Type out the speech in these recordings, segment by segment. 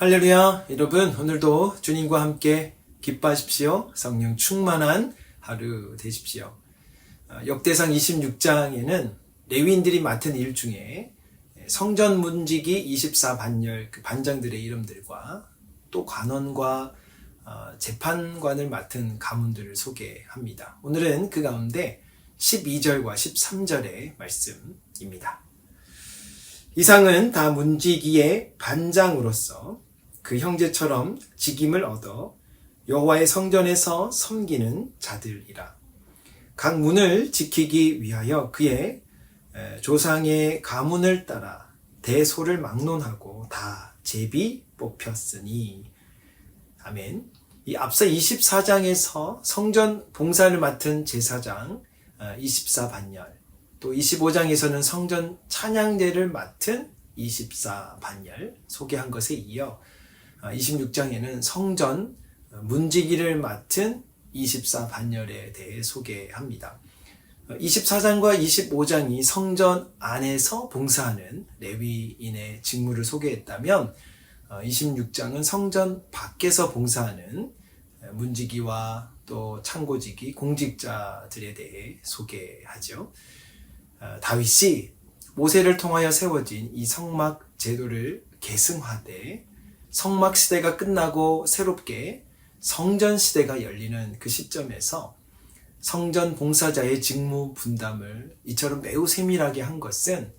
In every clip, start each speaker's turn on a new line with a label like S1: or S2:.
S1: 할렐루야, 여러분, 오늘도 주님과 함께 기뻐하십시오. 성령 충만한 하루 되십시오. 어, 역대상 26장에는 레위인들이 맡은 일 중에 성전 문지기 24반열 그 반장들의 이름들과 또 관원과 어, 재판관을 맡은 가문들을 소개합니다. 오늘은 그 가운데 12절과 13절의 말씀입니다. 이상은 다 문지기의 반장으로서 그 형제처럼 직임을 얻어 여호와의 성전에서 섬기는 자들이라. 각 문을 지키기 위하여 그의 에, 조상의 가문을 따라 대소를 막론하고 다 제비 뽑혔으니 아멘. 이 앞서 24장에서 성전 봉사를 맡은 제사장 24반열, 또 25장에서는 성전 찬양대를 맡은 24반열 소개한 것에 이어 26장에는 성전 문지기를 맡은 24 반열에 대해 소개합니다. 24장과 25장이 성전 안에서 봉사하는 레위인의 직무를 소개했다면 26장은 성전 밖에서 봉사하는 문지기와 또 창고지기, 공직자들에 대해 소개하죠. 다윗이 모세를 통하여 세워진 이 성막 제도를 계승하되 성막 시대가 끝나고 새롭게 성전 시대가 열리는 그 시점에서 성전 봉사자의 직무 분담을 이처럼 매우 세밀하게 한 것은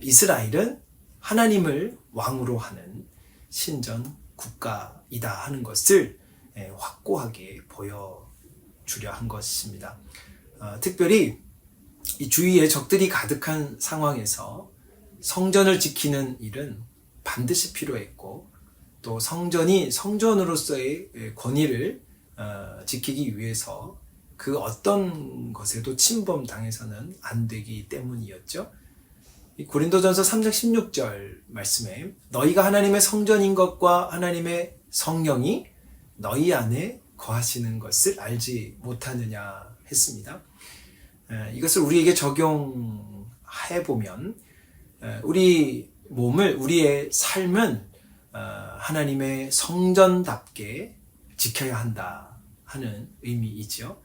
S1: 이스라엘은 하나님을 왕으로 하는 신전 국가이다 하는 것을 확고하게 보여주려 한 것입니다. 어, 특별히 이 주위에 적들이 가득한 상황에서 성전을 지키는 일은 반드시 필요했고 또 성전이 성전으로서의 권위를 어, 지키기 위해서 그 어떤 것에도 침범 당해서는 안 되기 때문이었죠. 고린도전서 3장 16절 말씀에 너희가 하나님의 성전인 것과 하나님의 성령이 너희 안에 거하시는 것을 알지 못하느냐 했습니다. 이것을 우리에게 적용해 보면 우리 몸을 우리의 삶은 어, 하나님의 성전답게 지켜야 한다 하는 의미이죠.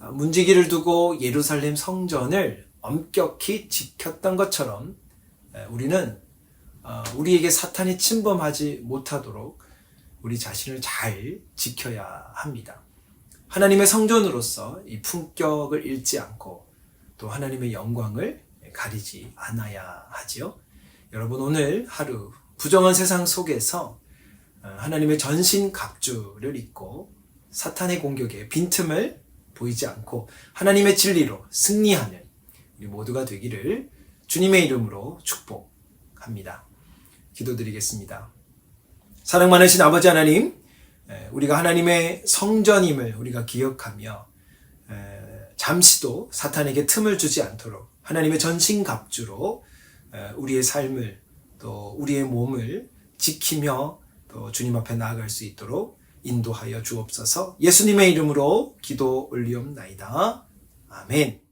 S1: 어, 문지기를 두고 예루살렘 성전을 엄격히 지켰던 것처럼 우리는 어, 우리에게 사탄이 침범하지 못하도록 우리 자신을 잘 지켜야 합니다. 하나님의 성전으로서 이 품격을 잃지 않고 또 하나님의 영광을 가리지 않아야 하지요. 여러분 오늘 하루 부정한 세상 속에서 어, 하나님의 전신 각주를 입고 사탄의 공격에 빈틈을 보이지 않고 하나님의 진리로 승리하는 우리 모두가 되기를 주님의 이름으로 축복합니다. 기도드리겠습니다. 사랑 많으신 아버지 하나님, 우리가 하나님의 성전임을 우리가 기억하며 잠시도 사탄에게 틈을 주지 않도록 하나님의 전신갑주로 우리의 삶을 또 우리의 몸을 지키며 또 주님 앞에 나아갈 수 있도록 인도하여 주옵소서 예수님의 이름으로 기도 올리옵나이다. 아멘.